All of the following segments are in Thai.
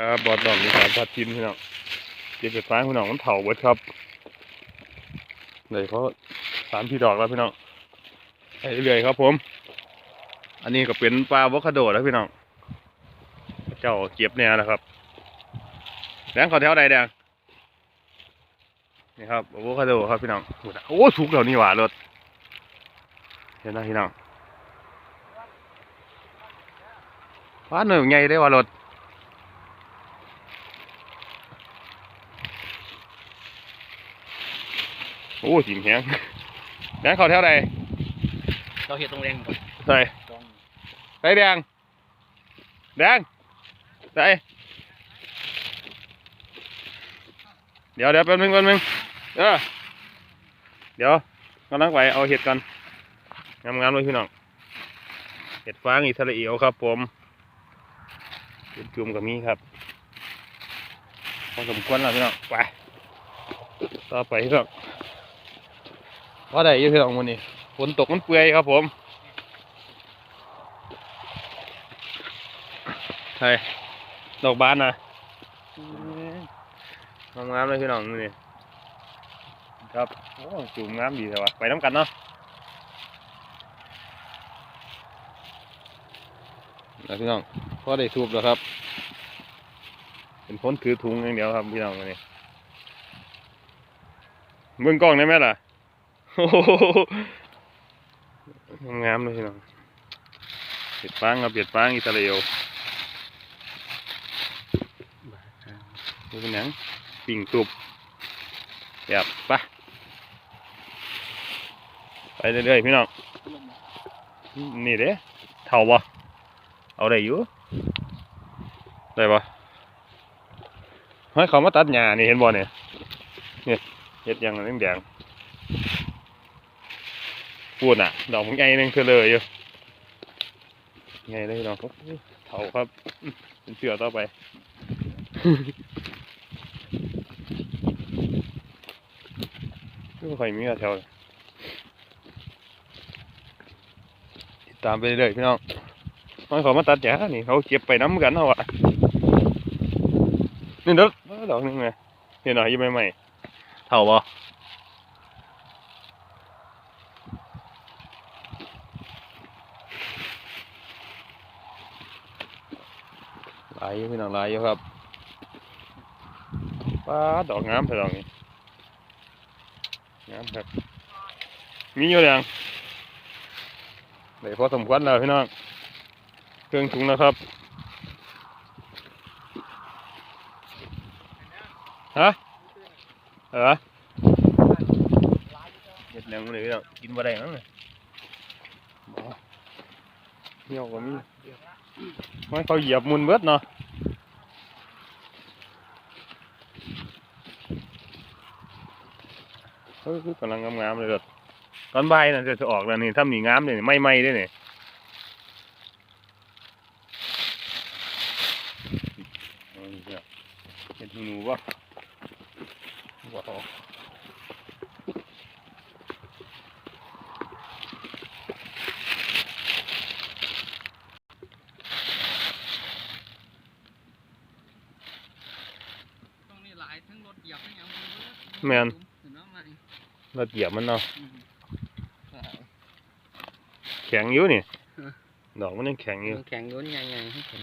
ครับบอดดอกมีสารพัดทินพี่น้องเก็บเป็ดฟ้าพี่น้องมันเผาเบิดครับเลยเขาสามพี่ดอกแล้วพี่น้องไปเรื่อยๆครับผม อันนี้ก็เป็นปลาอคาโดแล้วพี่น้องเจ้าเก็บเนี่ยนะครับแดงเขาแถวใดแดงนี่ครับอะโวคาโดครับพี่น้องโอ้สุกแล้วนี่หว่ารถเห็นไหมพี่น้องฟ้าหน่อยใหญ่ได้ว่ารถ โอ้สิงแหงแดงเขาแถวใดเราเห็ดตรงแรงก่อนใส่ตรงใส่แดงแดงใส่เดี๋ยวเดี๋ยวแป๊บนึงแป๊บนึงเออเดี๋ยวกำลังไปเอาเห็ดกันงามๆเลยพี่น้องเห็ดฟางอิสราเอลครับผมเห็ดจุ่มกับมีครับพอสมควรแล้วพี่น้องไปต่อไปพี่น้อง ว่าได้ยี่พี่น้องวันนี้ฝนตกมันเปื่อยครับผมใช่ดอกบานนะงามงามเลยพี่น้องนี่ครับโอ้จุ่มงามดีแต่ว่าไปน้ำกันเนาะนะพี่น้องพอได้ทูบแล้วครับ เป็นพ้นถือถุงอย่างเดียวครับพี่น้องนี่เบื้องกล้องได้ไหมล่ะ งามเลยพี่น้องเบ็ดฟางครับเบ็ดฟางอิสราเอลนี่เป็นหยังปิ่งตุบแบบไปไปเรื่อยๆพี่น้องนี่เด้เท่าบ่เอาได้อยู่ได้บ่ให้เขามาตัดหญ้านี่เห็นบ่เนี่ยเนี่ยเฮ็ดยังแดงๆ พูดน่ะ ดอกมันใหญ่หนึงเธอเลยอยู่ใหญ่เลยพี่น้องเท่าครับเป็นเสือต่อไปไม่ค่อยมีอะแถวเลยติดตามไปเรื่อยพี่น้องมันเขามาตัดหญ้านี่เขาเก็บไปน้ำกันเขาอะนี่เด้อเด้อดอกหนึงไงเห็นหน่อยยังไม่ใหม่เท่าบ่ห ลายพี่น้องหลายอยู่ครับป้าดอกงามเถอะดอกนี้งามครับมีอยู่ยังได้พอสมควรแล้วพี่น้องเครื่องถุงนะครับฮะเออเห็ดแหลงเลยพี่น้องกินบ่ได้มั้งเลยบ่เหี่ยวก็มี ไม่เขาเหยียบมุนเบิดเนาะเฮ้ยคือกำลังงามๆเลยแบบตอนใบน่ะจะจะออกแล้วนี่ถ้ามีงามเลยไม่ไหม้ด้วยนี่เห็ดหูหนูปะว้าว ตรงนี้หลายทั้งรถเหยียบทั้งหยังมันเบิด แม่นเห็นว่ามันเราเหยียบมันเนาะอืมหลายแข็งอยู่นี่เออดอกมันยังแข็งอยู่มันแข็งโยนใหญ่ๆให้เห็น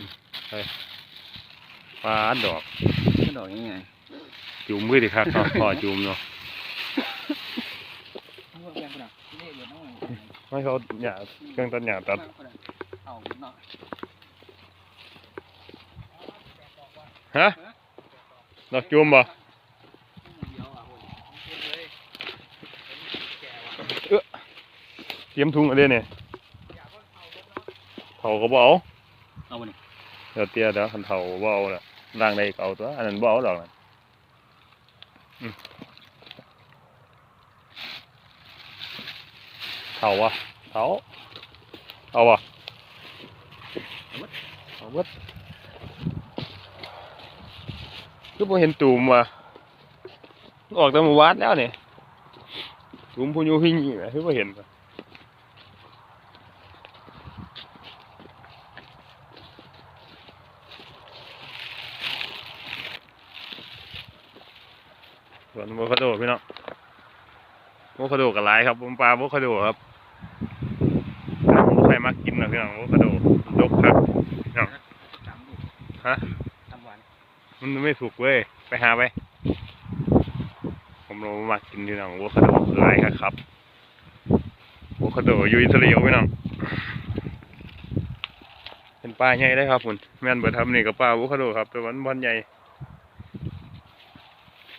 ปลาดอกกระดอกใหญ่จุ่มมือดิครับเนาะพอจุ่มเนาะๆเอาเพิ่มแรงกว่าน่ะนี่เดี๋ยวน้องไม่เขาหยาเครื่องตัดหยาตัดเอาหน่อยฮะดอกจุ่มบ่ เดี๋ยวอะโอ้ยเอาเลย เตรียมถุงอะไรเนี่ยเผาก็บ่เอาเอาไปนี่เดี๋ยวเตี้ยเดี๋ยวคันเผาบ่เอาละล่างได้ก็เอาตัว อันนั้นบ่เอาหรอกนะอืมเผาวะเผาเอาวะเอาเบิดคือบ่เห็นตูมว่ะออกแต่หมู่บ้านแล้วเนี่ยตูมพูยูพิงนี่แหละคือบ่เห็นว่ะ สวนโมคาโดพี่น้องโมคาโดกับหลายครับผมปลาโมคาโดครับใครมักกินนะพี่น้องโมคาโดดกครับฮะมันไม่สุกเว้ยไปหาไปผมเรามากินพี่น้องโวคาโดหลายครับครับโวคาโดอยู่อิสราเอลพี่น้องเป็นปลาใหญ่ได้ครับคุณแม่นเบิดทำนี่กับปลาโวคาโดครับแต่วันบอลใหญ่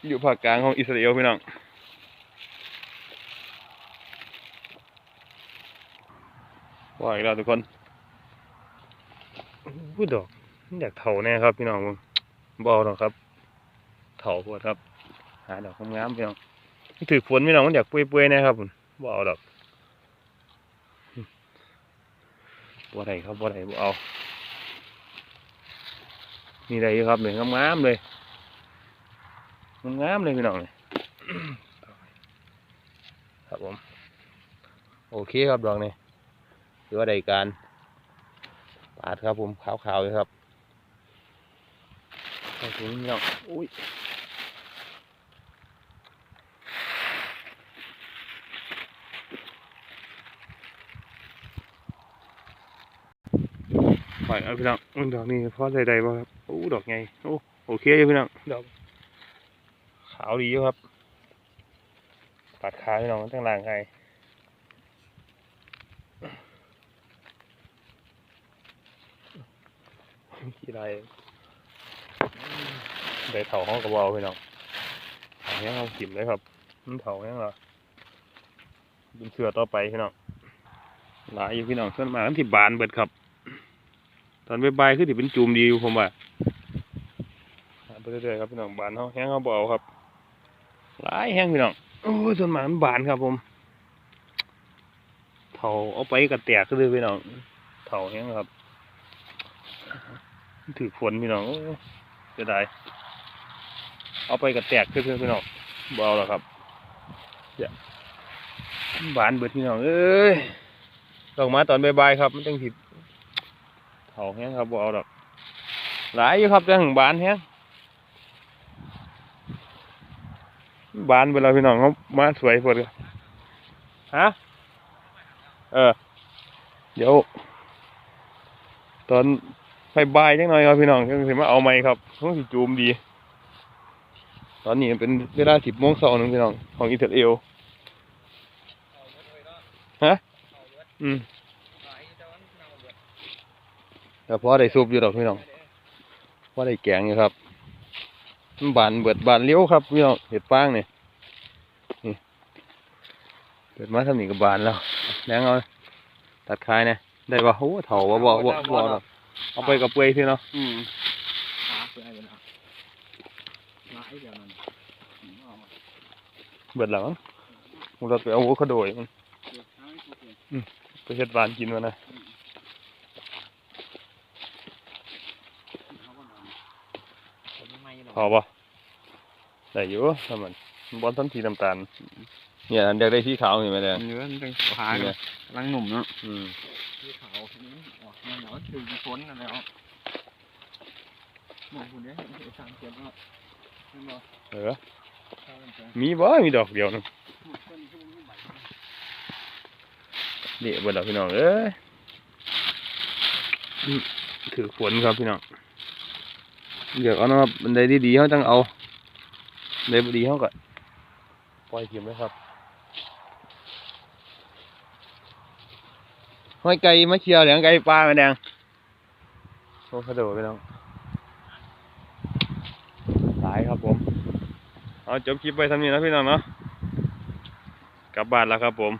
อยู่ภาคกลางของอิสราเอลพี่น้องว่าอีกแล้วทุกคนพูดดอกอยากเถาแน่ครับพี่น้องมึงบอาหรอกครับเถาพวดครับ หาดอกงามๆพี่น้องถือฝนพี่น้องมันอยากเปื่อยๆแนะครับผมบ่เอาดอกบ่ได้ครับบ่ได้บ่เอา นี่ได้อยู่ครับเลยงามๆเลย งามๆเลยพี่น้องเลยครับผม โอเคครับดอกนี้ถือว่าได้การปาดครับผมขาวๆเลยครับใส่ถุงพี่น้องอุ้ยปล่อยเอาพี่น้องอุ้ยดอกนี้พอใดๆบ่ครับโอ้ดอกไงโอ้โอเคอยู่พี่น้องดอก ขาวดีครับปัดขาพี่น้องตั้งหลังไงกี่ไรได้เถาห้องกระเบาพี่น้องเถาเนี้ยเรากิมเลยครับมันเถาเนี้ยเหรอเป็นเสือต่อไปพี่น้องหลายอยู่พี่น้องส่วนมากมันที่บานเบิดครับ ตอนบ่ายๆคือถือเป็นจูมดีอยู่ผมว่าหาไปเรื่อยๆครับพี่น้องบานเขาแห้งเขาเบาครับ ลายแห้งพี่น้องโอ้ยส่วนมากมันบานครับผมเถาเอาไปกระแตกก็เลยพี่น้องเถาแห้งครับ ถือฝนพี่น้องโอ้ยเสียดายเอาไปกระแตกคือพี่น้องเบาแล้วครับเดี๋ยวบานเบิดพี่น้องเอ้ยลงมาตอนบ่ายๆครับมันจังผิดเถาแห้งครับเอาดอกหลายอยู่ครับแต่ถึงบานแห้ง บานเวลาพี่น้องเขามาสวยพอดีฮะ เออ เดี๋ยว ตอนไปบายจังหน่อยครับพี่น้องจังสิมาเอาไหมครับต้องสิจูมดี ตอนนี้เป็นเวลาสิบโมงเช้านึงพี่น้อง ของอิสราเอลฮะ อืมแต่พอได้ซุปอยู่ดอกพี่น้องพอได้แกงอยู่ครับมัน บานเบิดบานเลี้ยวครับพี่น้องเห็ดฟางนี่นี่เกิดมาทำนี่กับบานแล้วแดงเอาตัดคายเนี่ยได้ปะโอ้เถาบ่บ่บ่บ่เอาดอกเอาไปกับเปลือยพี่เนาะอืมหาเพื่อนไปนะหลายเดี๋ยวนั้นอืมเอามาเบิดแล้วมั้งมึงเราไปเอาโวคาโดอีกมันเดี๋ยวหาให้ทุกคนไปเฮ็ดบานกินมานะ เอาก็นอนผมไม่ไหม้หรอก พอปะได้อยู่ถ้ามันมันบอลต้นสีน้ำตาลเนี่ยอันเดียกได้สีขาวเห็นไหมแดงเนื้อมันเป็นขาเนาะกำลังหนุ่มเนาะอืมที่ขาวทีนี้ออกมาเหนียวถึงฝนอะไรเอามองคุณเนี่ยเห็นสามเจ็บแล้วเห็นบ่เออเข้ากันไปมีบ่ มีดอกเดียวนึงหมดต้นที่มันไม่ไหวเดี๋ยวเบิดแล้วพี่น้องเอ้ยอืมถือฝนครับพี่น้อง เดี๋ยวเอานะครับบันไดดีๆเขาต้องเอาบันไดบ่ดีเขาก็ปล่อยเทียมเลยครับห้อยไก่มาเชียวเหลืองไก่ปลาแม่แดงโอ้กระโดดไปน้องหลายครับผม เอาจบคลิปไปทำนี้นะพี่น้องเนาะกลับบ้านแล้วครับผม